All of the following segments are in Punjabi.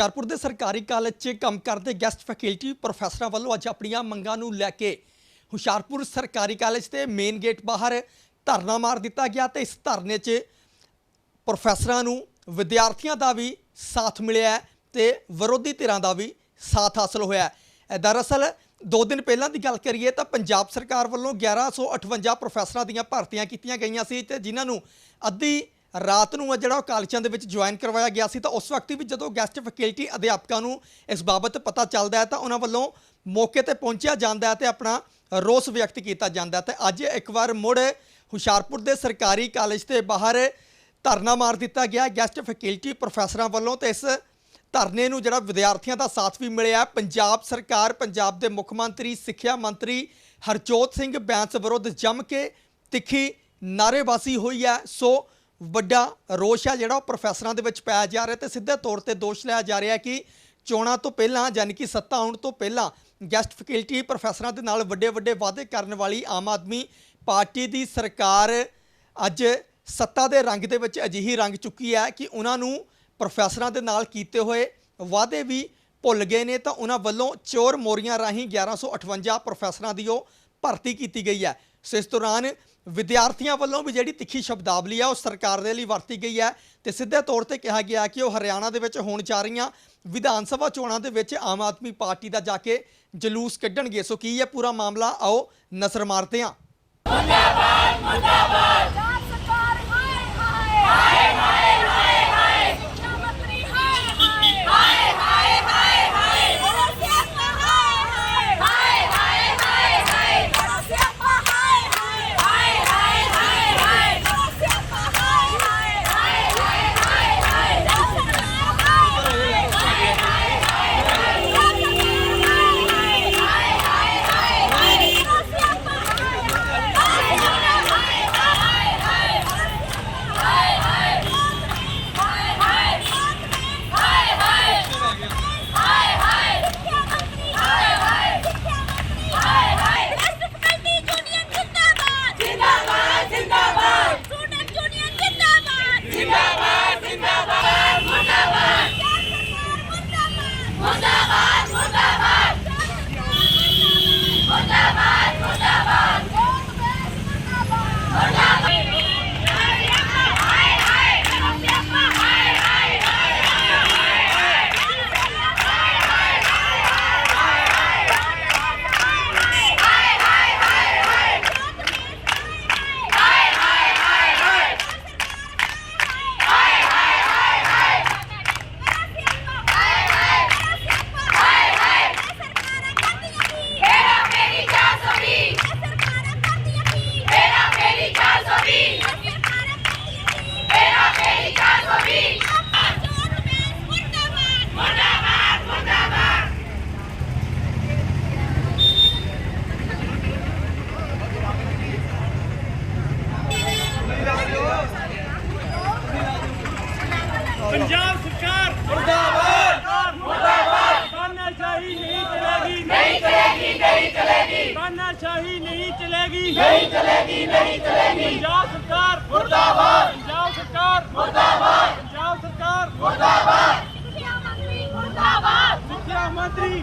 ਹੁਸ਼ਿਆਰਪੁਰ ਦੇ ਸਰਕਾਰੀ ਕਾਲਜ 'ਚ ਕੰਮ ਕਰਦੇ ਗੈਸਟ ਫੈਕਲਟੀ ਪ੍ਰੋਫੈਸਰਾਂ ਵੱਲੋਂ ਅੱਜ ਆਪਣੀਆਂ ਮੰਗਾਂ ਨੂੰ ਲੈ ਕੇ ਹੁਸ਼ਿਆਰਪੁਰ ਸਰਕਾਰੀ ਕਾਲਜ 'ਤੇ ਮੇਨ ਗੇਟ ਬਾਹਰ ਧਰਨਾ ਮਾਰ ਦਿੱਤਾ ਗਿਆ ਤੇ ਇਸ ਧਰਨੇ 'ਚ ਪ੍ਰੋਫੈਸਰਾਂ ਨੂੰ ਵਿਦਿਆਰਥੀਆਂ ਦਾ ਵੀ ਸਾਥ ਮਿਲਿਆ ਹੈ ਤੇ ਵਿਰੋਧੀ ਧਿਰਾਂ ਦਾ ਵੀ ਸਾਥ ਹਾਸਲ ਹੋਇਆ। ਦਰਅਸਲ ਦੋ ਦਿਨ ਪਹਿਲਾਂ ਦੀ ਗੱਲ ਕਰੀਏ ਤਾਂ ਪੰਜਾਬ ਸਰਕਾਰ ਵੱਲੋਂ 1158 ਪ੍ਰੋਫੈਸਰਾਂ ਦੀਆਂ ਭਰਤੀਆਂ ਕੀਤੀਆਂ ਗਈਆਂ ਸੀ ਤੇ ਜਿਨ੍ਹਾਂ ਨੂੰ ਅੱਧੀ ਰਾਤ ਨੂੰ ਜਿਹੜਾ ਉਹ ਕਾਲਜਾਂ ਦੇ ਵਿੱਚ ਜੁਆਇਨ ਕਰਵਾਇਆ ਗਿਆ ਸੀ, ਤਾਂ ਉਸ ਵਕਤ ਵੀ ਜਦੋਂ ਗੈਸਟ ਫੈਕਲਟੀ ਅਧਿਆਪਕਾਂ ਨੂੰ ਇਸ ਬਾਬਤ ਪਤਾ ਚੱਲਦਾ ਹੈ, ਤਾਂ ਉਹਨਾਂ ਵੱਲੋਂ ਮੌਕੇ ਤੇ ਪਹੁੰਚਿਆ ਜਾਂਦਾ ਹੈ ਤੇ ਆਪਣਾ ਰੋਸ ਵਿਅਕਤ ਕੀਤਾ ਜਾਂਦਾ ਹੈ। ਤੇ ਅੱਜ ਇੱਕ ਵਾਰ ਮੁੜ ਹੁਸ਼ਿਆਰਪੁਰ ਦੇ ਸਰਕਾਰੀ ਕਾਲਜ ਦੇ ਬਾਹਰ ਧਰਨਾ ਮਾਰ ਦਿੱਤਾ ਗਿਆ ਗੈਸਟ ਫੈਕਲਟੀ ਪ੍ਰੋਫੈਸਰਾਂ ਵੱਲੋਂ ਤੇ ਇਸ ਧਰਨੇ ਨੂੰ ਜਿਹੜਾ ਵਿਦਿਆਰਥੀਆਂ ਦਾ ਸਾਥ ਵੀ ਮਿਲਿਆ ਪੰਜਾਬ ਸਰਕਾਰ, ਪੰਜਾਬ ਦੇ ਮੁੱਖ ਮੰਤਰੀ, ਸਿੱਖਿਆ ਮੰਤਰੀ ਹਰਜੋਤ ਸਿੰਘ ਬੈਂਸ ਵਿਰੁੱਧ ਜੰਮ ਕੇ ਤਿੱਖੀ ਨਾਅਰੇਬਾਜ਼ੀ ਹੋਈ ਹੈ। ਸੋ ਵੱਡਾ ਰੋਸ਼ ਹੈ ਜਿਹੜਾ ਉਹ ਪ੍ਰੋਫੈਸਰਾਂ ਦੇ ਵਿੱਚ ਪਾਇਆ ਜਾ ਰਿਹਾ ਤੇ ਸਿੱਧੇ ਤੌਰ ਤੇ ਦੋਸ਼ ਲਾਇਆ ਜਾ ਰਿਹਾ ਕਿ ਚੋਣਾਂ ਤੋਂ ਪਹਿਲਾਂ ਯਾਨੀ ਕਿ ਸੱਤਾ ਆਉਣ ਤੋਂ ਪਹਿਲਾਂ ਗੈਸਟ ਫੈਕਲਟੀ ਪ੍ਰੋਫੈਸਰਾਂ ਦੇ ਨਾਲ ਵੱਡੇ ਵੱਡੇ ਵਾਅਦੇ ਕਰਨ ਵਾਲੀ ਆਮ ਆਦਮੀ ਪਾਰਟੀ ਦੀ ਸਰਕਾਰ ਅੱਜ ਸੱਤਾ ਦੇ ਰੰਗ ਦੇ ਵਿੱਚ ਅਜਿਹੀ ਰੰਗ ਚੁੱਕੀ ਹੈ ਕਿ ਉਹਨਾਂ ਨੂੰ ਪ੍ਰੋਫੈਸਰਾਂ ਦੇ ਨਾਲ ਕੀਤੇ ਹੋਏ ਵਾਅਦੇ ਵੀ ਭੁੱਲ ਗਏ ਨੇ ਤਾਂ ਉਹਨਾਂ ਵੱਲੋਂ ਚੋਰ ਮੋਰੀਆਂ ਰਾਹੀਂ 1158 ਪ੍ਰੋਫੈਸਰਾਂ ਦੀ ਉਹ ਭਰਤੀ ਕੀਤੀ ਗਈ ਹੈ। ਸੋ ਇਸ ਦੌਰਾਨ ਵਿਦਿਆਰਥੀਆਂ ਵੱਲੋਂ ਵੀ ਜਿਹੜੀ ਤਿੱਖੀ ਸ਼ਬਦਾਵਲੀ ਆ, ਉਹ ਸਰਕਾਰ ਦੇ ਲਈ ਵਰਤੀ ਗਈ ਹੈ ਤੇ ਸਿੱਧੇ ਤੌਰ ਤੇ ਕਿਹਾ ਗਿਆ ਕਿ ਉਹ ਹਰਿਆਣਾ ਦੇ ਵਿੱਚ ਹੋਣ ਜਾ ਰਹੀਆਂ ਵਿਧਾਨ ਸਭਾ ਚੋਣਾਂ ਦੇ ਵਿੱਚ ਆਮ ਆਦਮੀ ਪਾਰਟੀ ਦਾ ਜਾ ਕੇ ਜਲੂਸ ਕੱਢਣਗੇ। ਸੋ ਕੀ ਹੈ ਪੂਰਾ ਮਾਮਲਾ? ਆਓ ਨਜ਼ਰ ਮਾਰਦੇ ਹਾਂ। ਪੰਜਾਬ ਸਰਕਾਰ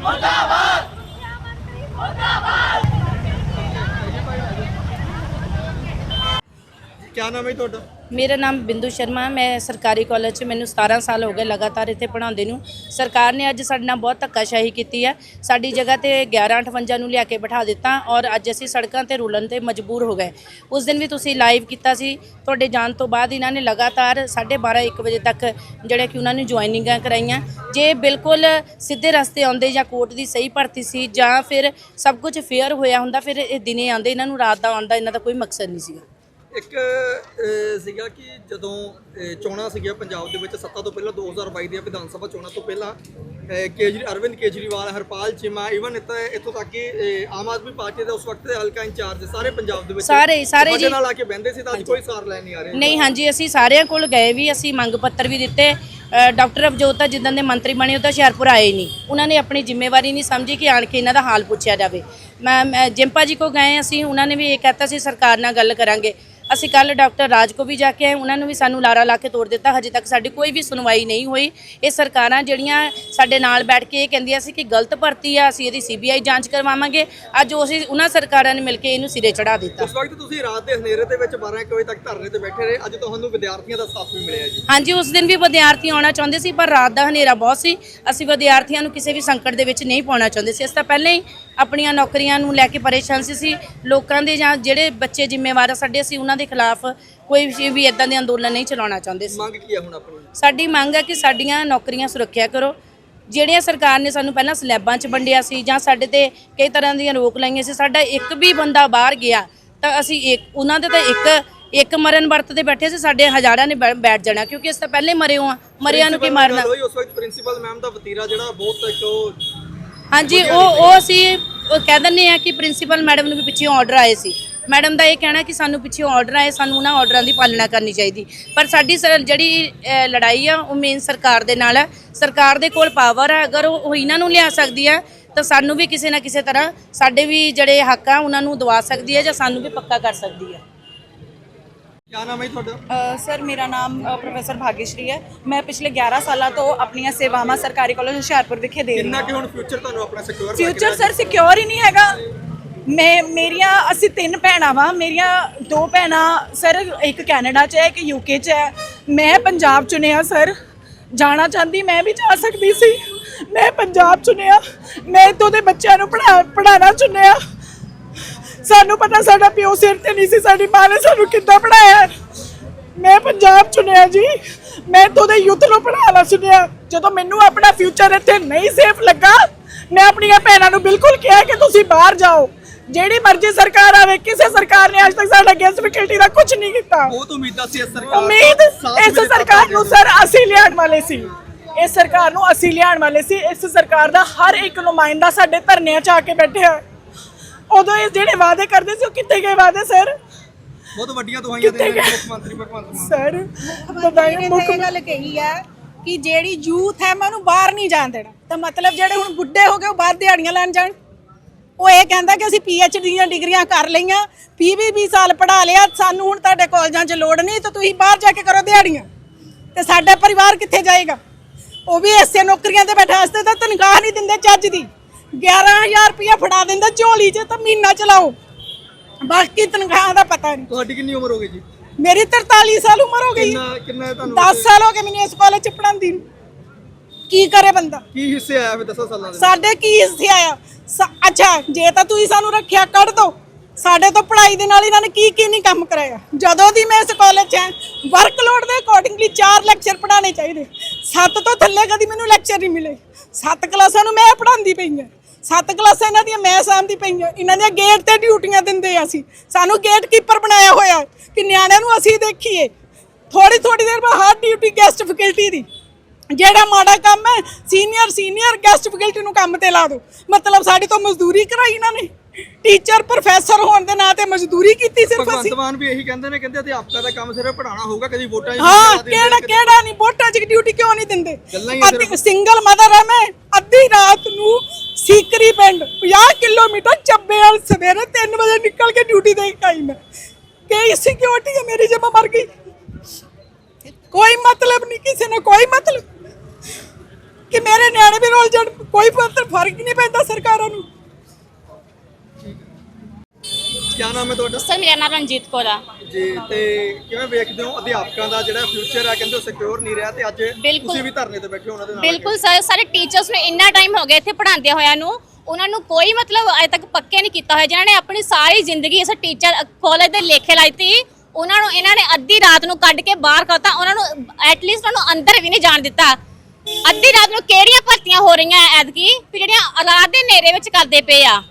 ਮੁਰਦਾਬਾਦ! ਮੁਰਦਾਬਾਦ ਕੀ ਨਾਮ ਹੈ ਤੁਹਾਡਾ? ਮੇਰਾ ਨਾਮ ਬਿੰਦੂ ਸ਼ਰਮਾ ਮੈਂ ਸਰਕਾਰੀ ਕਾਲਜ 'ਚ ਮੈਨੂੰ 17 ਸਾਲ ਹੋ ਗਏ ਲਗਾਤਾਰ ਇੱਥੇ ਪੜ੍ਹਾਉਂਦੇ ਨੂੰ। ਸਰਕਾਰ ਨੇ ਅੱਜ ਸਾਡੇ ਨਾਲ ਬਹੁਤ ਧੱਕਾਸ਼ਾਹੀ ਕੀਤੀ ਹੈ। ਸਾਡੀ ਜਗ੍ਹਾ ਤੇ 1158 ਨੂੰ ਲਿਆ ਕੇ ਬਿਠਾ ਦਿੱਤਾ ਔਰ ਅੱਜ ਅਸੀਂ ਸੜਕਾਂ ਤੇ ਰੁਲਣ ਤੇ ਮਜਬੂਰ ਹੋ ਗਏ। ਉਸ ਦਿਨ ਵੀ ਤੁਸੀਂ ਲਾਈਵ ਕੀਤਾ ਸੀ। ਤੁਹਾਡੇ ਜਾਣ ਤੋਂ ਬਾਅਦ ਇਹਨਾਂ ਨੇ ਲਗਾਤਾਰ 12:30 1 ਵਜੇ ਤੱਕ ਜਿਹੜੇ ਕਿ ਉਹਨਾਂ ਨੂੰ ਜੁਆਇਨਿੰਗਾਂ ਕਰਾਈਆਂ। ਜੇ ਬਿਲਕੁਲ ਸਿੱਧੇ ਰਸਤੇ ਆਉਂਦੇ ਜਾਂ ਕੋਰਟ ਦੀ ਸਹੀ ਭਰਤੀ ਸੀ ਜਾਂ ਫਿਰ ਸਭ ਕੁਝ ਫੇਅਰ ਹੋਇਆ ਹੁੰਦਾ, ਫਿਰ ਇਹ ਦਿਨੇ ਆਉਂਦੇ। ਇਹਨਾਂ ਨੂੰ ਰਾਤ ਦਾ ਆਉਣ ਦਾ ਇਹਨਾਂ ਦਾ ਕੋਈ ਮਕਸਦ ਨਹੀਂ ਸੀਗਾ। ਇੱਕ ਸੀਗਾ ਕਿ ਜਦੋਂ ਚੋਣਾਂ ਸੀਗੀਆਂ ਪੰਜਾਬ ਦੇ ਵਿੱਚ ਸੱਤਾ ਤੋਂ ਪਹਿਲਾਂ 2022 ਦੀਆਂ ਵਿਧਾਨ ਸਭਾ ਚੋਣਾਂ ਤੋਂ ਪਹਿਲਾਂ ਕੇਜਰੀ ਅਰਵਿੰਦ ਕੇਜਰੀਵਾਲ ਹਰਪਾਲ ਚੀਮਾ ਇਵਨ ਇੱਥੋਂ ਤੱਕ ਕਿ ਆਮ ਆਦਮੀ ਪਾਰਟੀ ਦੇ ਉਸ ਵਕਤ ਦੇ ਹਲਕਾ ਇੰਚਾਰਜ ਸਾਰੇ ਪੰਜਾਬ ਦੇ ਵਿੱਚ ਸਾਰੇ- ਸਾਰੇ ਜੀ। ਨਾਲ ਆ ਕੇ ਬਹਿੰਦੇ ਸੀ ਤਾਂ ਅੱਜ ਕੋਈ ਸਾਰ ਲੈਣ ਨਹੀਂ ਆ ਰਹੇ। ਨਹੀਂ ਹਾਂਜੀ ਅਸੀਂ ਸਾਰਿਆਂ ਕੋਲ ਗਏ ਵੀ ਅਸੀਂ ਮੰਗ ਪੱਤਰ ਵੀ ਦਿੱਤੇ। ਡਾਕਟਰ ਅਵਜੋਤ ਤਾਂ ਜਿੱਦਾਂ ਦੇ ਮੰਤਰੀ ਬਣੇ ਉਹ ਤਾਂ ਹੁਸ਼ਿਆਰਪੁਰ ਆਏ ਨਹੀਂ। ਉਹਨਾਂ ਨੇ ਆਪਣੀ ਜ਼ਿੰਮੇਵਾਰੀ ਨਹੀਂ ਸਮਝੀ ਕਿ ਆਣ ਕੇ ਇਹਨਾਂ ਦਾ ਹਾਲ ਪੁੱਛਿਆ ਜਾਵੇ। ਮੈਂ ਮੈਂ ਜਿੰਪਾ ਜੀ ਕੋ ਗਏ ਅਸੀਂ ਉਹਨਾਂ ਨੇ ਵੀ ਇਹ ਕਹਿਤਾ ਸੀ ਸਰਕਾਰ ਨਾਲ ਗੱਲ ਕਰਾਂਗੇ। ਅਸੀਂ ਕੱਲ ਡਾਕਟਰ ਰਾਜ ਕੋ ਵੀ ਜਾ ਕੇ ਆਏ ਉਹਨਾਂ ਨੂੰ ਵੀ ਸਾਨੂੰ ਲਾਰਾ ਲਾ ਕੇ ਤੋੜ ਦਿੱਤਾ। ਹਜੇ ਤੱਕ ਸਾਡੀ ਕੋਈ ਵੀ ਸੁਣਵਾਈ ਨਹੀਂ ਹੋਈ। ਇਹ ਸਰਕਾਰਾਂ ਜਿਹੜੀਆਂ ਸਾਡੇ ਨਾਲ ਬੈਠ ਕੇ ਇਹ ਕਹਿੰਦੀਆਂ ਸੀ ਕਿ ਗਲਤ ਭਰਤੀ ਆ ਅਸੀਂ ਇਹਦੀ ਸੀਬੀਆਈ ਜਾਂਚ ਕਰਵਾਵਾਂਗੇ। ਅੱਜ ਉਹ ਅਸੀਂ ਉਹਨਾਂ ਸਰਕਾਰਾਂ ਨੇ ਮਿਲ ਕੇ ਇਹਨੂੰ ਸਿਰੇ ਚੜਾ ਦਿੱਤਾ। ਉਸ ਵਕਤ ਤੁਸੀਂ ਰਾਤ ਦੇ ਹਨੇਰੇ ਦੇ ਵਿੱਚ 12 ਇੱਕ ਵਜੇ ਤੱਕ ਧਰਨੇ ਤੇ ਬੈਠੇ ਰਹੇ। ਅੱਜ ਤੁਹਾਨੂੰ ਵਿਦਿਆਰਥੀਆਂ ਦਾ ਸਾਥ ਵੀ ਮਿਲਿਆ ਜੀ। ਹਾਂਜੀ ਉਸ ਦਿਨ ਵੀ ਵਿਦਿਆਰਥੀ ਆਉਣਾ ਚਾਹੁੰਦੇ ਸੀ ਪਰ ਰਾਤ ਦਾ ਹਨੇਰਾ ਬਹੁਤ ਸੀ। ਅਸੀਂ ਵਿਦਿਆਰਥੀਆਂ ਨੂੰ ਕਿਸੇ ਵੀ ਸੰਕਟ ਦੇ ਵਿੱਚ ਨਹੀਂ ਪਾਉਣਾ ਚਾਹੁੰਦੇ ਸੀ। ਅਸੀਂ ਤਾਂ ਪਹਿਲਾਂ ਹੀ ਆਪਣੀਆਂ ਨੌਕਰੀਆਂ ਨੂੰ ਲੈ ਕੇ ਪਰੇਸ਼ਾਨ ਸੀ ਸੀ। ਲੋਕਾਂ ਦੇ ਜਾਂ ਜਿਹੜੇ ਬੱਚੇ ਜ਼ਿੰਮੇਵਾਰ ਆ ਸਾਡੇ ਅਸੀਂ ਉਹਨਾਂ ਦੇ ਖਿਲਾਫ ਕੋਈ ਵੀ- ਇਦਾਂ ਦੇ ਅੰਦੋਲਨ ਨਹੀਂ ਚਲਾਉਣਾ ਚਾਹੁੰਦੇ ਸੀ। ਮੰਗ ਕੀ ਹੈ ਹੁਣ ਆਪਣੀ? ਸਾਡੀ ਮੰਗ ਹੈ ਕਿ ਸਾਡੀਆਂ ਨੌਕਰੀਆਂ ਸੁਰੱਖਿਆ ਕਰੋ। ਜਿਹੜੀਆਂ ਸਰਕਾਰ ਨੇ ਸਾਨੂੰ ਪਹਿਲਾਂ ਸਲੈਬਾਂ 'ਚ ਵੰਡਿਆ ਸੀ ਜਾਂ ਸਾਡੇ ਤੇ ਕਈ ਤਰ੍ਹਾਂ ਦੀਆਂ ਰੋਕ ਲਾਈਆਂ ਸੀ ਸਾਡਾ ਇੱਕ ਵੀ ਬੰਦਾ ਬਾਹਰ ਗਿਆ ਤਾਂ ਅਸੀਂ ਇੱਕ ਉਹਨਾਂ ਦੇ ਤਾਂ ਇੱਕ ਇੱਕ ਮਰਨ ਵਰਤ ਤੇ ਬੈਠੇ ਸੀ ਸਾਡੇ ਹਜ਼ਾਰਾਂ ਨੇ ਬੈਠ ਜਾਣਾ ਕਿਉਂਕਿ ਅਸੀਂ ਤਾਂ ਪਹਿਲੇ ਮਰੇ ਹੋ। ਆ ਮਰਿਆਂ ਨੂੰ ਕੀ ਮਾਰਨਾ? ਉਸ ਵਕਤ ਪ੍ਰਿੰਸੀਪਲ ਮੈਮ ਦਾ ਵਤੀਰਾ ਜਿਹੜਾ ਬਹੁਤ ਇੱਕ ਹਾਂਜੀ ਉਹ ਉਹ ਅਸੀਂ ਉਹ ਕਹਿ ਦਿੰਦੇ ਆ ਕਿ ਪ੍ਰਿੰਸੀਪਲ ਮੈਡਮ ਨੂੰ ਵੀ ਪਿੱਛੇ ਆਰਡਰ ਆਏ ਸੀ। ਮੈਡਮ ਦਾ ਇਹ ਕਹਿਣਾ ਕਿ ਸਾਨੂੰ ਪਿੱਛੇ ਆਰਡਰ ਆਏ ਸਾਨੂੰ ਉਹਨਾਂ ਆਰਡਰਾਂ ਦੀ ਪਾਲਣਾ ਕਰਨੀ ਚਾਹੀਦੀ। ਪਰ ਸਾਡੀ ਸਰ- ਜਿਹੜੀ ਅਹ, ਲੜਾਈ ਆ ਉਹ ਮੇਨ ਸਰਕਾਰ ਦੇ ਨਾਲ ਹੈ ਸਰਕਾਰ ਦੇ ਕੋਲ ਪਾਵਰ ਹੈ ਅਗਰ ਉਹ ਉਹ ਇਹਨਾਂ ਨੂੰ ਲਿਆ ਸਕਦੀ ਹੈ ਤਾਂ ਸਾਨੂੰ ਵੀ ਕਿਸੇ ਨਾ ਕਿਸੇ ਤਰ੍ਹਾਂ ਸਾਡੇ ਵੀ ਜਿਹੜੇ ਹੱਕ ਆ ਉਹਨਾਂ ਨੂੰ ਦਵਾ ਸਕਦੀ ਹੈ ਜਾਂ ਸਾਨੂੰ ਵੀ ਪੱਕਾ ਕਰ ਸਕਦੀ ਹੈ ਕੀ ਨਾਮ ਹੈ ਤੁਹਾਡਾ? ਸਰ ਮੇਰਾ ਨਾਮ ਪ੍ਰੋਫੈਸਰ ਭਾਗੇਸ਼ਰੀ ਹੈ। ਮੈਂ ਪਿਛਲੇ 11 ਸਾਲਾਂ ਤੋਂ ਆਪਣੀਆਂ ਸੇਵਾਵਾਂ ਸਰਕਾਰੀ ਕਾਲਜ ਹੁਸ਼ਿਆਰਪੁਰ ਵਿਖੇ ਦੇ ਰਹੀ ਕਿੰਨਾ ਹਾਂ। ਕਿ ਹੁਣ ਫਿਊਚਰ ਤੁਹਾਨੂੰ ਆਪਣਾ ਸਿਕਿਉਰ ਫਿਊਚਰ ਸਰ ਸਿਕਿਉਰ ਹੀ ਨਹੀਂ ਹੈਗਾ। ਮੈਂ ਮੇਰੀਆਂ ਅਸੀਂ ਤਿੰਨ ਭੈਣਾਂ ਵਾਂ। ਮੇਰੀਆਂ ਦੋ ਭੈਣਾਂ ਸਰ ਇੱਕ ਕੈਨੇਡਾ 'ਚ ਹੈ ਇੱਕ ਯੂਕੇ 'ਚ ਹੈ। ਮੈਂ ਪੰਜਾਬ ਚੁਣਿਆ ਸਰ। ਜਾਣਾ ਚਾਹੁੰਦੀ ਮੈਂ ਵੀ ਜਾ ਸਕਦੀ ਸੀ। ਮੈਂ ਪੰਜਾਬ ਚੁਣਿਆ। ਮੈਂ ਇੱਥੋਂ ਦੇ ਬੱਚਿਆਂ ਨੂੰ ਪੜ੍ਹਾ ਪੜ੍ਹਾਉਣਾ ਚੁਣਿਆ। ਸਾਨੂੰ ਪਤਾ ਸਾਡਾ ਪਿਓ ਸਿਰ ਤੇ ਨਹੀਂ ਸੀ ਸਾਡੀ ਮਾਂ ਨੇ ਸਾਨੂੰ ਕਿੱਦਾਂ ਪੜਾਇਆ ਮੈਂ ਪੰਜਾਬ ਚੁਣਿਆ ਜੀ। ਮੈਂ ਤੋਂ ਦੇ ਯੂਥ ਨੂੰ ਪੜਾਉਣਾ ਚੁਣਿਆ ਜਦੋਂ ਮੈਨੂੰ ਆਪਣਾ ਫਿਊਚਰ ਇੱਥੇ ਨਹੀਂ ਸੇਫ ਲੱਗਾ ਮੈਂ ਆਪਣੀਆਂ ਭੈਣਾਂ ਨੂੰ ਬਿਲਕੁਲ ਕਿਹਾ ਕਿ ਤੁਸੀਂ ਬਾਹਰ ਜਾਓ। ਜਿਹੜੀ ਮਰਜ਼ੀ ਸਰਕਾਰ ਆਵੇ ਕਿਸੇ ਸਰਕਾਰ ਨੇ ਅੱਜ ਤੱਕ ਸਾਡਾ ਗੈਸ ਫੈਕਲਟੀ ਦਾ ਕੁਝ ਨਹੀਂ ਕੀਤਾ। ਬਹੁਤ ਉਮੀਦਾਂ ਸੀ ਇਸ ਸਰਕਾਰ ਉਮੀਦ ਇਸ ਸਰਕਾਰ ਨੂੰ ਸਰ ਅਸੀਂ ਲਿਆਉਣ ਵਾਲੇ ਸੀ। ਇਸ ਸਰਕਾਰ ਨੂੰ ਅਸੀਂ ਲਿਆਉਣ ਵਾਲੇ ਸੀ। ਇਸ ਸਰਕਾਰ ਦਾ ਹਰ ਇੱਕ ਨੁਮਾਇੰਦਾ ਸਾਡੇ ਧਰਨਿਆਂ 'ਚ ਆ ਕੇ ਬੈਠਿਆ। ਉਦੋਂ ਇਹ ਜਿਹੜੇ ਵਾਅਦੇ ਕਰਦੇ ਸੀ ਉਹ ਕਿੱਥੇ ਗਏ ਵਾਅਦੇ ਸਰ? ਬਹੁਤ ਵੱਡੀਆਂ ਦਵਾਈਆਂ ਦੇ ਰਹੇ ਮੁੱਖ ਮੰਤਰੀ ਭਗਵੰਤ ਮਾਨ। ਸਰ ਬਤਾਈਏ ਮੁੱਖ ਇਹ ਗੱਲ ਕਹੀ ਹੈ ਕਿ ਜਿਹੜੀ ਯੂਥ ਹੈ ਮੈਂ ਉਹਨੂੰ ਬਾਹਰ ਨਹੀਂ ਜਾਣ ਦੇਣਾ। ਤਾਂ ਮਤਲਬ ਜਿਹੜੇ ਹੁਣ ਬੁੱਢੇ ਹੋ ਗਏ ਉਹ ਬਾਹਰ ਦਿਹਾੜੀਆਂ ਲੈਣ ਜਾਣ। ਉਹ ਇਹ ਕਹਿੰਦਾ ਕਿ ਅਸੀਂ ਡੀ ਦੀਆਂ ਡਿਗਰੀਆਂ ਕਰ ਲਈਆਂ 20 20 ਸਾਲ ਪੜਾ ਲਿਆ ਸਾਨੂੰ ਹੁਣ ਤੁਹਾਡੇ ਕਾਲਜਾਂ 'ਚ ਲੋੜ ਨਹੀਂ ਤਾਂ ਤੁਸੀਂ ਬਾਹਰ ਜਾ ਕੇ ਕਰੋ ਦਿਹਾੜੀਆਂ। ਤੇ ਸਾਡਾ ਪਰਿਵਾਰ ਕਿੱਥੇ ਜਾਏਗਾ? ਉਹ ਵੀ ਐਸੇ ਨੌਕਰੀਆਂ ਤੇ ਬੈਠਾ ਵਾਸਤੇ ਤਾਂ ਤਨਖਾਹ ਨਹੀਂ ਦਿੰਦੇ ਚੱਜ ਦੀ। 11000 ਰੁਪਇਆ ਫੜਾ ਦਿੰਦਾ ਝੋਲੀ 'ਚ ਤਾਂ ਮਹੀਨਾ ਚਲਾਓ। ਬਾਕੀ ਤਨਖਾਹ ਦਾ ਪਤਾ ਨਹੀਂ। ਤੁਹਾਡੀ ਕਿੰਨੀ ਉਮਰ ਹੋ ਗਈ ਜੀ? ਮੇਰੀ 43 ਸਾਲ ਉਮਰ ਹੋ ਗਈ। ਕਿੰਨਾ ਕਿੰਨਾ ਤੁਹਾਨੂੰ 10 ਸਾਲ ਹੋ ਗਏ ਮੈਨੂੰ ਇਸ ਕਾਲਜ ਚ ਪੜਾਉਂਦੀ ਨੂੰ। ਕੀ ਕਰੇ ਬੰਦਾ? ਕੀ ਹਿੱਸੇ ਆਇਆ ਫਿਰ 10 ਸਾਲਾਂ ਦੇ? ਸਾਡੇ ਕੀ ਹਿੱਸੇ ਆਇਆ? ਸ- ਅੱਛਾ ਜੇ ਤਾਂ ਤੁਸੀਂ ਸਾਨੂੰ ਰੱਖਿਆ ਕੱਢ ਦੋ। ਸਾਡੇ ਤੋਂ ਪੜ੍ਹਾਈ ਦੇ ਨਾਲ ਇਹਨਾਂ ਨੇ ਕੀ ਕੀ ਨਹੀਂ ਕੰਮ ਕਰਾਇਆ? ਜਦੋਂ ਦੀ ਮੈਂ ਇਸ ਕਾਲਜ 'ਚ ਹਾਂ ਵਰਕਲੋਡ ਦੇ ਅਕੋਰਡਿੰਗਲੀ 4 ਲੈਕਚਰ ਪੜਾਉਣੇ ਚਾਹੀਦੇ। ਸੱਤ ਤੋਂ ਥੱਲੇ ਕਦੀ ਮੈਨੂੰ ਲੈਕਚਰ ਨਹੀਂ ਮਿਲੇ। ਸੱਤ ਕਲਾਸਾਂ ਨੂੰ ਮੈਂ ਪੜਾਉਂਦੀ ਪਈ ਹਾਂ। ਸੱਤ ਕਲਾਸਾਂ ਇਹਨਾਂ ਦੀਆਂ ਮੈਂ ਸਾਂਭਦੀ ਪਈ ਹਾਂ। ਇਹਨਾਂ ਦੀਆਂ ਗੇਟ ਤੇ ਡਿਊਟੀਆਂ ਦਿੰਦੇ ਆ ਅਸੀਂ। ਸਾਨੂੰ ਗੇਟ ਕੀਪਰ ਬਣਾਇਆ ਹੋਇਆ ਕਿ ਨਿਆਣਿਆਂ ਨੂੰ ਅਸੀਂ ਦੇਖੀਏ। ਥੋੜੀ ਥੋੜੀ ਦੇਰ ਬਾਅਦ ਹਰ ਡਿਊਟੀ ਗੈਸਟ ਫੈਕਲਟੀ ਦੀ। ਜਿਹੜਾ ਮਾੜਾ ਕੰਮ ਹੈ ਸੀਨੀਅਰ ਸੀਨੀਅਰ ਗੈਸਟ ਫੈਕਲਟੀ ਨੂੰ ਕੰਮ ਤੇ ਲਾ ਦਿਓ। ਮਤਲਬ ਸਾਡੇ ਤੋਂ ਮਜ਼ਦੂਰੀ ਕਰਾਈ ਇਹਨਾਂ ਨੇ। ਟੀਚਰ ਪ੍ਰੋਫੈਸਰ ਹੋਣ ਦੇ ਨਾਂ ਤੇ ਮਜ਼ਦੂਰੀ ਕੀਤੀ ਸਿਰਫ ਅਸੀਂ। ਮਾਨ ਵੀ ਇਹੀ ਕਹਿੰਦੇ ਨੇ ਕਹਿੰਦੇ ਅਧਿਆਪਕਾਂ ਦਾ ਕੰਮ ਸਿਰਫ ਪੜਾਉਣਾ ਹੋਊਗਾ ਕਦੀ ਵੋਟਾਂ ਹਾਂ ਕਿਹੜਾ ਕਿਹੜਾ ਨਹੀਂ ਵੋਟਾਂ 'ਚ ਡਿਊਟੀ ਕਿਉਂ ਨਹੀਂ ਦਿੰਦੇ। ਸਿੰਗਲ ਮਦਰ ਹੈ ਮੈਂ ਅੱਧੀ ਰਾਤ ਨੂੰ ਸੀਕਰੀ ਪਿੰਡ 50 ਕਿਲੋਮੀਟਰ ਚੱਬੇ ਵਾਲ ਸਵੇਰੇ 3 ਵਜੇ ਨਿਕਲ ਕੇ ਡਿਊਟੀ ਦੇ ਆਈ ਮੈਂ। ਕਿ ਸਿਕਿਉਰਿਟੀ ਹੈ ਮੇਰੀ ਜੇ ਮੈਂ ਮਰ ਗਈ। ਕੋਈ ਮਤਲਬ ਨਹੀਂ ਕਿਸੇ ਨੇ ਕੋਈ ਮਤਲਬ। ਕਿ ਮੇਰੇ ਨਿਆਣੇ ਵੀ ਰੋਲ ਜਾਣ ਕੋਈ ਫ਼ਰਕ ਨਹੀਂ ਪੈਂਦਾ ਸਰਕਾਰਾਂ ਨੂੰ। ਕੀ ਨਾਮ ਹੈ ਤੁਹਾਡਾ? ਸਰ ਮੇਰਾ ਨਾਮ ਰਣਜੀਤ ਕੌਰ ਆ। ਜੀ ਤੇ ਕਿਵੇਂ ਵੇਖਦੇ ਹੋ? ਅਧਿਆਪਕਾਂ ਦਾ ਜਿਹੜਾ ਫਿਊਚਰ ਹੈ ਕਹਿੰਦੇ ਸਿਕਿਉਰ ਨਹੀਂ ਰਿਹਾ ਤੇ ਅੱਜ ਬਿਲਕੁਲ। ਤੁਸੀਂ ਵੀ ਧਰਨੇ ਤੇ ਬੈਠੇ ਹੋ ਉਹਨਾਂ ਦੇ ਨਾਲ ਬਿਲਕੁਲ ਸਰ ਸਾਰੇ ਟੀਚਰਸ ਨੂੰ ਇੰਨਾ ਟਾਈਮ ਹੋ ਗਿਆ ਇੱਥੇ ਪੜ੍ਹਾਉਂਦੇ ਹੋਇਆਂ ਨੂੰ ਉਹਨਾਂ ਨੂੰ ਕੋਈ ਮਤਲਬ ਅਜੇ ਤੱਕ ਪੱਕੇ ਨਹੀਂ ਕੀਤਾ ਹੋਇਆ। ਜਿਨ੍ਹਾਂ ਨੇ ਆਪਣੀ ਸਾਰੀ ਜ਼ਿੰਦਗੀ ਇਸ ਟੀਚਰ ਕਾਲਜ ਦੇ ਲੇਖੇ ਲਾਈ ਤੀ ਉਹਨਾਂ ਨੂੰ, ਇਹਨਾਂ ਨੇ ਅੱਧੀ ਰਾਤ ਨੂੰ ਕੱਢ ਕੇ ਬਾਹਰ ਕਰਤਾ ਉਹਨਾਂ ਨੂੰ ਐਟਲੀਸਟ ਉਹਨਾਂ ਨੂੰ ਅੰਦਰ ਵੀ ਨਹੀਂ ਜਾਣ ਦਿੱਤਾ। ਅੱਧੀ ਰਾਤ ਨੂੰ ਕਿਹੜੀਆਂ ਭਰਤੀਆਂ ਹੋ ਰਹੀਆਂ ਐਤਕੀ? ਵੀ ਜਿਹੜੀਆਂ ਔਲਾਦ ਦੇ ਨੇਰੇ ਵਿੱਚ ਕਰਦੇ ਪਏ ਆ।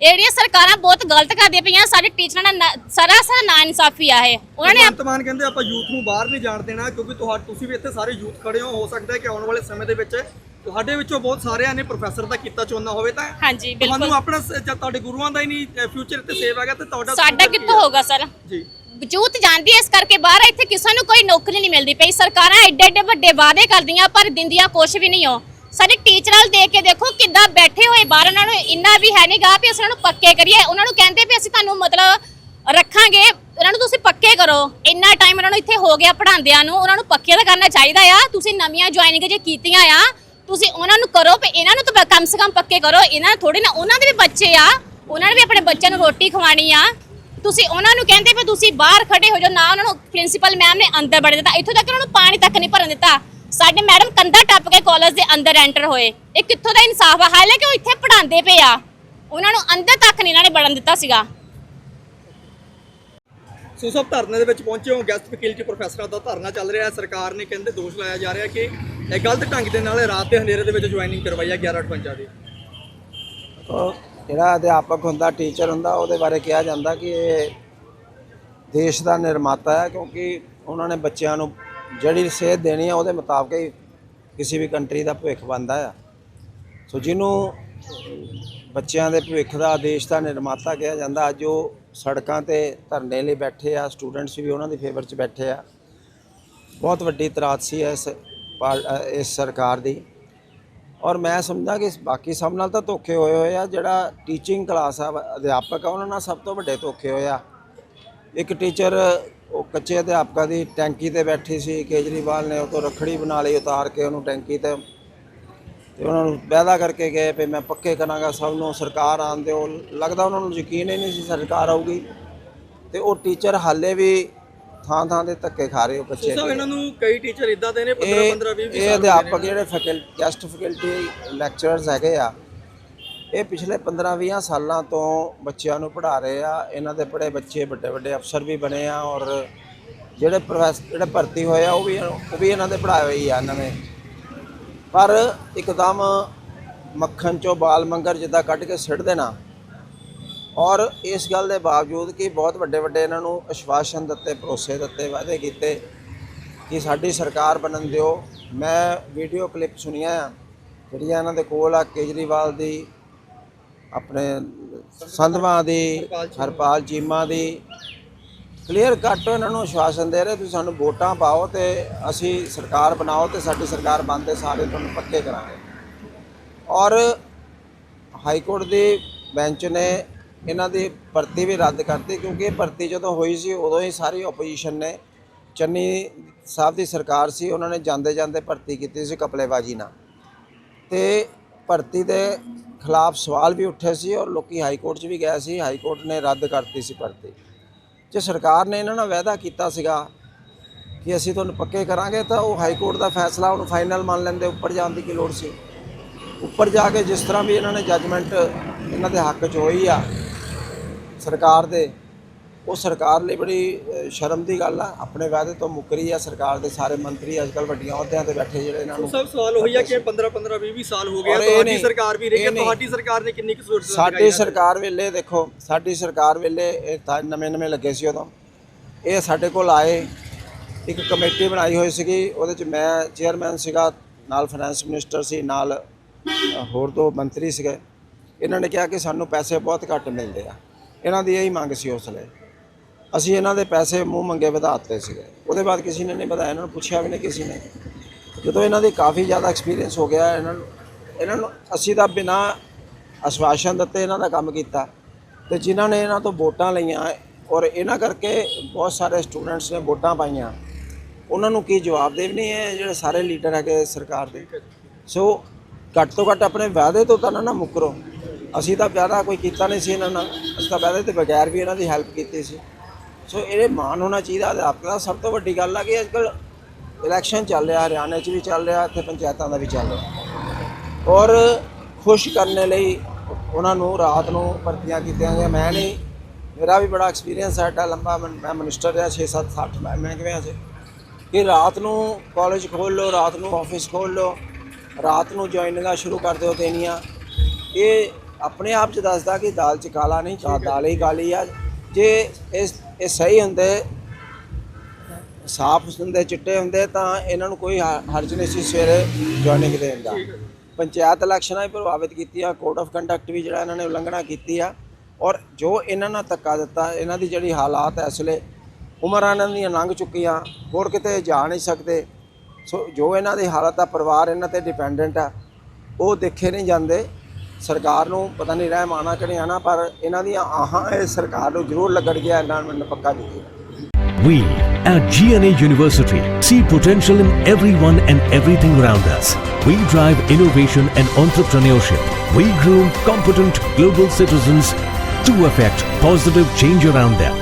ਇਹ ਜਿਹੜੀਆਂ ਸਰਕਾਰਾਂ ਬਹੁਤ ਗਲਤ ਕਰਦੀਆਂ ਪਈਆਂ, ਸਾਡੇ ਟੀਚਰਾਂ ਨਾਲ ਸਰਾਸਰ ਨਾ ਇਨਸਾਫੀ ਆ ਇਹ। ਉਹਨਾਂ ਨੇ ਭਗਵੰਤ ਕਹਿੰਦੇ, ਆਪਾਂ ਯੂਥ ਨੂੰ ਬਾਹਰ ਨਹੀਂ ਜਾਣ ਦੇਣਾ, ਕਿਉਂਕਿ ਤੁਹਾਡੇ ਤੁਸੀਂ ਵੀ ਇੱਥੇ ਸਾਰੇ ਯੂਥ ਖੜੇ ਹੋ ਹੋ ਸਕਦਾ ਹੈ ਕਿ ਆਉਣ ਵਾਲੇ ਸਮੇਂ ਦੇ ਵਿੱਚ ਤੁਹਾਡੇ ਵਿੱਚੋਂ ਬਹੁਤ ਸਾਰਿਆਂ ਨੇ ਪ੍ਰੋਫੈਸਰ ਦਾ ਕੀਤਾ ਚੁਣਨਾ ਹੋਵੇ ਤਾਂ ਹਾਂਜੀ ਤੁਹਾਨੂੰ ਬਿਲਕੁਲ ਆਪਣਾ ਸ- ਜਦ ਤੁਹਾਡੇ ਗੁਰੂਆਂ ਦਾ ਹੀ ਨਹੀਂ ਫਿਊਚਰ ਤੇ ਸੇਵ ਹੈਗਾ ਤੇ ਤੁਹਾਡਾ ਸਾਡਾ future ਕੀ ਕਿੱਥੋਂ ਹੈ? ਹੋਗਾ ਸਰ? ਜੀ। ਜੂਤ ਜਾਂਦੀ ਐ ਇਸ ਕਰਕੇ ਬਾਹਰ ਇੱਥੇ ਕਿਸੇ ਨੂੰ ਕੋਈ ਨੌਕਰੀ ਨਹੀਂ ਮਿਲਦੀ ਪਈ। ਸਰਕਾਰਾਂ ਐਡੇ ਐਡੇ ਵੱਡੇ ਵਾਅਦੇ ਕਰਦੀਆਂ ਪਰ ਦਿੰਦੀਆਂ ਕੁਛ ਵੀ ਨਹੀਂ ਹੋ ਸਾਡੇ ਟੀਚਰਾਂ ਦੇਖ ਕੇ ਦੇਖੋ ਕਿੱਦਾਂ ਬੈਠੇ ਹੋਏ ਬਾਹਰ ਉਹਨਾਂ ਨੂੰ ਇੰਨਾ ਵੀ ਹੈ ਨਹੀਂਗਾ ਵੀ ਅਸੀਂ ਉਹਨਾਂ ਨੂੰ ਪੱਕੇ ਕਰੀਏ। ਉਹਨਾਂ ਨੂੰ ਕਹਿੰਦੇ ਵੀ ਅਸੀਂ ਤੁਹਾਨੂੰ ਮਤਲਬ ਰੱਖਾਂਗੇ ਇਹਨਾਂ ਨੂੰ ਤੁਸੀਂ ਪੱਕੇ ਕਰੋ। ਇੰਨਾ ਟਾਈਮ ਇਹਨਾਂ ਨੂੰ ਇੱਥੇ ਹੋ ਗਿਆ ਪੜਾਉਂਦਿਆਂ ਨੂੰ ਉਹਨਾਂ ਨੂੰ ਪੱਕੇ ਤਾਂ ਕਰਨਾ ਚਾਹੀਦਾ ਆ। ਤੁਸੀਂ ਨਵੀਆਂ ਜੁਆਇਨਿੰਗ ਜੇ ਕੀਤੀਆਂ ਆ ਤੁਸੀਂ ਉਹਨਾਂ ਨੂੰ ਕਰੋ ਵੀ ਇਹਨਾਂ ਨੂੰ ਤਾਂ ਕਮ ਸੇ ਕਮ ਪੱਕੇ ਕਰੋ। ਇਹਨਾਂ ਥੋੜੀ ਨਾ, ਉਹਨਾਂ ਦੇ ਵੀ ਬੱਚੇ ਆ। ਉਹਨਾਂ ਨੇ ਵੀ ਆਪਣੇ ਬੱਚਿਆਂ ਨੂੰ ਰੋਟੀ ਖਵਾਣੀ ਆ। ਤੁਸੀਂ ਉਹਨਾਂ ਨੂੰ ਕਹਿੰਦੇ ਵੀ ਤੁਸੀਂ ਬਾਹਰ ਖੜੇ ਹੋ ਜਾਓ, ਨਾ ਉਹਨਾਂ ਨੂੰ ਪ੍ਰਿੰਸੀਪਲ ਮੈਮ ਨੇ ਅੰਦਰ ਵੜ ਦਿੱਤਾ। ਇੱਥੋਂ ਤੱਕ ਉਹਨਾਂ ਨੂੰ ਪਾਣੀ ਤੱਕ ਨਹੀਂ ਭਰਨ ਦਿੱਤਾ। ਸਾਡੇ ਮੈਡਮ ਕੰਧਾ ਟੱਪ ਕੇ ਕਾਲਜ ਦੇ ਅੰਦਰ ਐਂਟਰ ਹੋਏ। ਇਹ ਕਿੱਥੋਂ ਦਾ ਇਨਸਾਫ ਆ? ਹਾਲਾਂਕਿ ਉਹ ਇੱਥੇ ਪੜਾਉਂਦੇ ਪਏ ਆ? ਉਹਨਾਂ ਨੂੰ ਅੰਦਰ ਤੱਕ ਨਹੀਂ ਇਹਨਾਂ ਨੇ ਵੜਨ ਦਿੱਤਾ ਸੀਗਾ। ਸੋ ਸਭ ਧਰਨੇ ਦੇ ਵਿੱਚ ਪਹੁੰਚੇ ਹੋ। ਗੈਸਟ ਫੈਕਲਟੀ ਪ੍ਰੋਫੈਸਰਾਂ ਦਾ ਧਰਨਾ ਚੱਲ ਰਿਹਾ ਹੈ। ਸਰਕਾਰ ਨੇ ਕਹਿੰਦੇ ਦੋਸ਼ ਲਾਇਆ ਜਾ ਰਿਹਾ ਕਿ ਇਹ ਗਲਤ ਢੰਗ ਦੇ ਨਾਲ ਰਾਤ ਤੇ ਹਨੇਰੇ ਦੇ ਵਿੱਚ ਜੁਆਇਨਿੰਗ ਕਰਵਾਈ ਹੈ 1158 ਦੀ। ਜਿਹੜਾ ਅਧਿਆਪਕ ਹੁੰਦਾ ਟੀਚਰ ਹੁੰਦਾ, ਉਹਦੇ ਬਾਰੇ ਕਿਹਾ ਜਾਂਦਾ ਕਿ ਇਹ ਦੇਸ਼ ਦਾ ਨਿਰਮਾਤਾ ਹੈ ਕਿਉਂਕਿ ਉਹਨਾਂ ਨੇ ਬੱਚਿਆਂ ਨੂੰ ਜਿਹੜੀ ਸੇਧ ਦੇਣੀ ਹੈ, ਉਹਦੇ ਮੁਤਾਬਕ ਹੀ ਕਿਸੇ ਵੀ ਕੰਟਰੀ ਦਾ ਭਵਿੱਖ ਬਣਦਾ ਆ। ਸੋ ਜਿਹਨੂੰ ਬੱਚਿਆਂ ਦੇ ਭਵਿੱਖ ਦਾ ਦੇਸ਼ ਦਾ ਨਿਰਮਾਤਾ ਕਿਹਾ ਜਾਂਦਾ, ਅੱਜ ਉਹ ਸੜਕਾਂ ਤੇ ਧਰਨੇ ਲਈ ਬੈਠੇ ਆ ਸਟੂਡੈਂਟਸ ਵੀ ਉਹਨਾਂ ਦੀ ਫੇਵਰ 'ਚ ਬੈਠੇ ਆ। ਬਹੁਤ ਵੱਡੀ ਤਰਾਤ ਸੀ ਇਸ ਪਾਰ- ਇਸ ਸਰਕਾਰ ਦੀ। ਔਰ ਮੈਂ ਸਮਝਦਾ ਕਿ ਬਾਕੀ ਸਭ ਨਾਲ ਤਾਂ ਧੋਖੇ ਹੋਏ ਹੋਏ ਆ, ਜਿਹੜਾ ਟੀਚਿੰਗ ਕਲਾਸ ਆ, ਅਧਿਆਪਕ ਆ, ਉਹਨਾਂ ਨਾਲ ਸਭ ਤੋਂ ਵੱਡੇ ਧੋਖੇ ਹੋਏ ਆ। ਇੱਕ ਟੀਚਰ ਉਹ ਕੱਚੇ ਅਧਿਆਪਕਾਂ ਦੀ ਟੈਂਕੀ ਤੇ ਬੈਠੀ ਸੀ, ਕੇਜਰੀਵਾਲ ਨੇ ਉਹ ਤੋਂ ਰੱਖੜੀ ਬਣਾ ਲਈ, ਉਤਾਰ ਕੇ ਉਹਨੂੰ ਟੈਂਕੀ ਤੇ ਤੇ ਉਹਨਾਂ ਨੂੰ ਵਾਅਦਾ ਕਰਕੇ ਗਏ ਵੀ ਮੈਂ ਪੱਕੇ ਕਰਾਂਗਾ ਸਭ ਨੂੰ ਸਰਕਾਰ ਆਉਣ ਦਿਓ। ਲੱਗਦਾ ਉਹਨਾਂ ਨੂੰ ਯਕੀਨ ਹੀ ਨਹੀਂ ਸੀ ਸਰਕਾਰ ਆਊਗੀ। ਤੇ ਉਹ ਟੀਚਰ ਹਾਲੇ ਵੀ ਥਾਂ ਥਾਂ ਦੇ ਧੱਕੇ ਖਾ ਰਹੇ ਉਹ ਬੱਚੇ ਸਭ ਇਹਨਾਂ ਨੂੰ ਕਈ ਟੀਚਰ ਇਦਾਂ ਦੇ ਨੇ 15 ਇਹ 15 20 ਇਹ ਅਧਿਆਪਕ ਜਿਹੜੇ ਫੈਕਲਟੀ ਗੈਸਟ ਫੈਕਲਟੀ ਲੈਕਚਰਰਸ ਹੈਗੇ ਆ ਇਹ ਪਿਛਲੇ 15-20 ਸਾਲਾਂ ਤੋਂ ਬੱਚਿਆਂ ਨੂੰ ਪੜ੍ਹਾ ਰਹੇ ਆ। ਇਹਨਾਂ ਦੇ ਪੜ੍ਹੇ ਬੱਚੇ ਵੱਡੇ ਵੱਡੇ ਅਫਸਰ ਵੀ ਬਣੇ ਆ ਔਰ ਜਿਹੜੇ ਪ੍ਰੋਫੈਸਰ ਜਿਹੜੇ ਭਰਤੀ ਹੋਏ ਆ ਉਹ ਵੀ ਉਹ ਵੀ ਇਹਨਾਂ ਦੇ ਪੜ੍ਹਾਏ ਹੋਏ ਆ ਨਵੇਂ ਪਰ ਇੱਕਦਮ ਮੱਖਣ ਚੋਂ ਬਾਲ ਮੰਗਰ ਜਿੱਦਾਂ ਕੱਢ ਕੇ ਸਿੱਟ ਦੇਣਾ। ਔਰ ਇਸ ਗੱਲ ਦੇ ਬਾਵਜੂਦ ਕਿ ਬਹੁਤ ਵੱਡੇ ਵੱਡੇ ਇਹਨਾਂ ਨੂੰ ਅਸ਼ਵਾਸਨ ਦਿੱਤੇ, ਭਰੋਸੇ ਦਿੱਤੇ, ਵਾਅਦੇ ਕੀਤੇ ਕਿ ਸਾਡੀ ਸਰਕਾਰ ਬਣਨ ਦਿਓ। ਮੈਂ ਵੀਡੀਓ ਕਲਿੱਪ ਸੁਣੀਆਂ ਆ, ਜਿਹੜੀਆਂ ਇਹਨਾਂ ਦੇ ਕੋਲ ਆ, ਕੇਜਰੀਵਾਲ ਦੀ, ਆਪਣੇ ਸੰਧਵਾ ਦੀ, ਹਰਪਾਲ ਚੀਮਾ ਦੀ ਕਲੀਅਰ ਕੱਟ ਇਹਨਾਂ ਨੂੰ ਆਸ਼ਵਾਸਨ ਦੇ ਰਹੇ, ਤੁਸੀਂ ਸਾਨੂੰ ਵੋਟਾਂ ਪਾਓ ਤੇ ਅਸੀਂ ਸਰਕਾਰ ਬਣਾਓ ਤੇ ਸਾਡੀ ਸਰਕਾਰ ਬਣਦੇ ਸਾਰੇ ਤੁਹਾਨੂੰ ਪੱਕੇ ਕਰਾਂਗੇ। ਔਰ ਹਾਈ ਕੋਰਟ ਦੇ ਬੈਂਚ ਨੇ ਇਹਨਾਂ ਦੀ ਭਰਤੀ ਵੀ ਰੱਦ ਕਰਤੀ, ਕਿਉਂਕਿ ਇਹ ਭਰਤੀ ਜਦੋਂ ਹੋਈ ਸੀ, ਉਦੋਂ ਹੀ ਸਾਰੀ ਆਪੋਜੀਸ਼ਨ ਨੇ ਚੰਨੀ ਸਾਹਿਬ ਦੀ ਸਰਕਾਰ ਸੀ, ਉਹਨਾਂ ਨੇ ਜਾਂਦੇ ਜਾਂਦੇ ਭਰਤੀ ਕੀਤੀ ਸੀ ਕਪਲੇਬਾਜੀ ਨਾਲ। ਤੇ ਭਰਤੀ ਦੇ ਖਿਲਾਫ ਸਵਾਲ ਵੀ ਉੱਠੇ ਸੀ ਔਰ ਲੋਕੀ ਹਾਈ ਕੋਰਟ 'ਚ ਵੀ ਗਏ ਸੀ, ਹਾਈ ਕੋਰਟ ਨੇ ਰੱਦ ਕਰਤੀ ਸੀ ਭਰਤੀ। ਜੇ ਸਰਕਾਰ ਨੇ ਇਹਨਾਂ ਨਾਲ ਵਾਅਦਾ ਕੀਤਾ ਸੀਗਾ ਕਿ ਅਸੀਂ ਤੁਹਾਨੂੰ ਪੱਕੇ ਕਰਾਂਗੇ, ਤਾਂ ਉਹ ਹਾਈ ਕੋਰਟ ਦਾ ਫੈਸਲਾ ਉਹਨੂੰ ਫਾਈਨਲ ਮੰਨ ਲੈਂਦੇ, ਉੱਪਰ ਜਾਣ ਦੀ ਕੀ ਲੋੜ ਸੀ? ਉੱਪਰ ਜਾ ਕੇ ਜਿਸ ਤਰ੍ਹਾਂ ਵੀ ਇਹਨਾਂ ਨੇ ਜੱਜਮੈਂਟ ਇਹਨਾਂ ਦੇ ਹੱਕ 'ਚ ਹੋਈ ਆ, ਸਰਕਾਰ ਦੇ ਉਹ ਸਰਕਾਰ ਲਈ ਬੜੀ ਸ਼ਰਮ ਦੀ ਗੱਲ ਆ। ਆਪਣੇ ਵਾਅਦੇ ਤੋਂ ਮੁੱਕਰੀ ਆ ਸਰਕਾਰ ਦੇ ਸਾਰੇ ਮੰਤਰੀ ਅੱਜਕੱਲ ਵੱਡੀਆਂ ਅਹੁਦਿਆਂ ਤੇ ਬੈਠੇ ਜਿਹੜੇ ਇਹਨਾਂ ਨੂੰ ਸਭ ਸਵਾਲ ਉਹੀ ਆ ਕਿ 15 15 20 20 ਸਾਲ ਹੋ ਗਏ ਤੁਹਾਡੀ ਸਰਕਾਰ ਵੀ ਰਹੀ ਹੈ ਤੁਹਾਡੀ ਸਰਕਾਰ ਨੇ ਕਿੰਨੀ ਕੁ ਸਹੂਲਤ ਸਾਡੀ ਸਰਕਾਰ ਵੇਲੇ ਦੇਖੋ ਸਾਡੀ ਸਰਕਾਰ ਵੇਲੇ ਇਹ ਨਵੇਂ ਨਵੇਂ ਲੱਗੇ ਸੀ ਉਦੋਂ। ਇਹ ਸਾਡੇ ਕੋਲ ਆਏ ਇੱਕ ਕਮੇਟੀ ਬਣਾਈ ਹੋਈ ਸੀਗੀ ਉਹਦੇ ਚ ਮੈਂ ਚੇਅਰਮੈਨ ਸੀਗਾ ਨਾਲ ਫਾਈਨੈਂਸ ਮਿਨਿਸਟਰ ਸੀ ਨਾਲ ਹੋਰ ਦੋ ਮੰਤਰੀ ਸੀਗੇ। ਇਹਨਾਂ ਨੇ ਕਿਹਾ ਕਿ ਸਾਨੂੰ ਪੈਸੇ ਬਹੁਤ ਘੱਟ ਮਿਲਦੇ ਆ। ਇਹਨਾਂ ਦੀ ਇਹੀ ਮੰਗ ਸੀ ਉਸ ਵੇਲੇ। ਅਸੀਂ ਇਹਨਾਂ ਦੇ ਪੈਸੇ ਮੂੰਹ ਮੰਗੇ ਵਧਾ ਦਿੱਤੇ ਸੀਗੇ। ਉਹਦੇ ਬਾਅਦ ਕਿਸੇ ਨੇ ਨਹੀਂ ਵਧਾਇਆ, ਇਹਨਾਂ ਨੂੰ ਪੁੱਛਿਆ ਵੀ ਨਹੀਂ ਕਿਸੇ ਨੇ। ਜਦੋਂ ਇਹਨਾਂ ਦੀ ਕਾਫੀ ਜ਼ਿਆਦਾ ਐਕਸਪੀਰੀਅੰਸ ਹੋ ਗਿਆ, ਇਹਨਾਂ ਨੂੰ ਇਹਨਾਂ ਨੂੰ ਅਸੀਂ ਤਾਂ ਬਿਨਾ ਅਸ਼ਵਾਸਨ ਦਿੱਤੇ ਇਹਨਾਂ ਦਾ ਕੰਮ ਕੀਤਾ। ਤੇ ਜਿਨ੍ਹਾਂ ਨੇ ਇਹਨਾਂ ਤੋਂ ਵੋਟਾਂ ਲਈਆਂ ਔਰ ਇਹਨਾਂ ਕਰਕੇ ਬਹੁਤ ਸਾਰੇ ਸਟੂਡੈਂਟਸ ਨੇ ਵੋਟਾਂ ਪਾਈਆਂ, ਉਹਨਾਂ ਨੂੰ ਕੀ ਜਵਾਬ ਦੇ ਨਹੀਂ ਹੈ ਜਿਹੜੇ ਸਾਰੇ ਲੀਡਰ ਹੈਗੇ ਸਰਕਾਰ ਦੇ? ਸੋ ਘੱਟ ਤੋਂ ਘੱਟ ਆਪਣੇ ਵਾਅਦੇ ਤੋਂ ਤਾਂ ਨਾ ਨਾ ਮੁੱਕਰੋ। ਅਸੀਂ ਤਾਂ ਵਾਅਦਾ ਕੋਈ ਕੀਤਾ ਨਹੀਂ ਸੀ ਇਹਨਾਂ ਨਾਲ। ਅਸੀਂ ਤਾਂ ਵਾਅਦੇ ਤੇ ਬਗੈਰ ਵੀ ਇਹਨਾਂ ਦੀ ਹੈਲਪ ਕੀਤੀ ਸੀ। ਸੋ ਇਹ ਮਾਣ ਹੋਣਾ ਚਾਹੀਦਾ ਅਧਿਆਪਕ ਦਾ ਸਭ ਤੋਂ ਵੱਡੀ ਗੱਲ ਆ ਕਿ ਅੱਜਕੱਲ ਇਲੈਕਸ਼ਨ ਚੱਲ ਰਿਹਾ, ਹਰਿਆਣੇ 'ਚ ਵੀ ਚੱਲ ਰਿਹਾ, ਇੱਥੇ ਪੰਚਾਇਤਾਂ ਦਾ ਵੀ ਚੱਲ ਰਿਹਾ। ਔਰ ਖੁਸ਼ ਕਰਨ ਲਈ ਉਹਨਾਂ ਨੂੰ ਰਾਤ ਨੂੰ ਭਰਤੀਆਂ ਕੀਤੀਆਂ ਗਈਆਂ। ਮੈਂ ਨਹੀਂ, ਮੇਰਾ ਵੀ ਬੜਾ ਐਕਸਪੀਰੀਅੰਸ ਹੈ ਏਡਾ ਲੰਬਾ ਮੈਂ ਮੈਂ ਮਿਨਿਸਟਰ ਰਿਹਾ 6 7 8 ਮੈਂ ਮੈਂ ਕਿਵੇਂ ਸੀ ਕਿ ਰਾਤ ਨੂੰ ਕਾਲਜ ਖੋਲ ਲਓ, ਰਾਤ ਨੂੰ ਆਫਿਸ ਖੋਲ ਲਓ, ਰਾਤ ਨੂੰ ਜੁਆਇਨਿੰਗਾਂ ਸ਼ੁਰੂ ਕਰ ਦਿਓ ਦੇਣੀਆਂ। ਇਹ ਆਪਣੇ ਆਪ ਚ ਦੱਸਦਾ ਕਿ ਦਾਲ ਚ ਕਾਲਾ ਨਹੀਂ ਕਾ ਦਾਲ ਹੀ ਕਾਲੀ ਆ। ਜੇ ਇਸ ਇਹ ਸਹੀ ਹੁੰਦੇ ਸਾਫ਼ ਹੁੰਦੇ ਚਿੱਟੇ ਹੁੰਦੇ ਤਾਂ ਇਹਨਾਂ ਨੂੰ ਕੋਈ ਹ- ਹਰਜ ਨਹੀਂ ਸੀ ਸਵੇਰੇ ਜੁਆਇਨਿੰਗ ਦੇਣ ਦਾ। ਪੰਚਾਇਤ ਇਲੈਕਸ਼ਨਾਂ ਵੀ ਪ੍ਰਭਾਵਿਤ ਕੀਤੀਆਂ ਕੋਡ ਆਫ ਕੰਡਕਟ ਵੀ ਜਿਹੜਾ ਇਹਨਾਂ ਨੇ ਉਲੰਘਣਾ ਕੀਤੀ ਆ। ਔਰ ਜੋ ਇਹਨਾਂ ਨਾਲ ਧੱਕਾ ਦਿੱਤਾ ਇਹਨਾਂ ਦੀ ਜਿਹੜੀ ਹਾਲਾਤ ਹੈ ਇਸ ਵੇਲੇ ਉਮਰਾਂ ਇਹਨਾਂ ਦੀਆਂ ਲੰਘ ਚੁੱਕੀਆਂ ਹੋਰ ਕਿਤੇ ਜਾ ਨਹੀਂ ਸਕਦੇ। ਸੋ ਜੋ ਇਹਨਾਂ ਦੀ ਹਾਲਤ ਆ ਪਰਿਵਾਰ ਇਹਨਾਂ ਤੇ ਡਿਪੈਂਡੈਂਟ ਆ ਉਹ ਦੇਖੇ ਨਹੀਂ ਜਾਂਦੇ। ਸਰਕਾਰ ਨੂੰ ਪਤਾ ਨਹੀਂ ਰਹਿਮ ਆਣਾ ਕਿ ਨਹੀਂ ਆਣਾ ਪਰ ਇਹਨਾਂ ਦੀਆਂ ਆਹਾਂ ਇਹ ਸਰਕਾਰ ਨੂੰ ਜ਼ਰੂਰ ਲੱਗਣਗੀਆਂ ਇਹਨਾਂ ਨੂੰ ਮੈਨੂੰ ਪੱਕਾ ਯਕੀਨ ਹੈ We at GNA University see potential in everyone and everything around us. We drive innovation and entrepreneurship. We groom competent global citizens to affect positive change around them.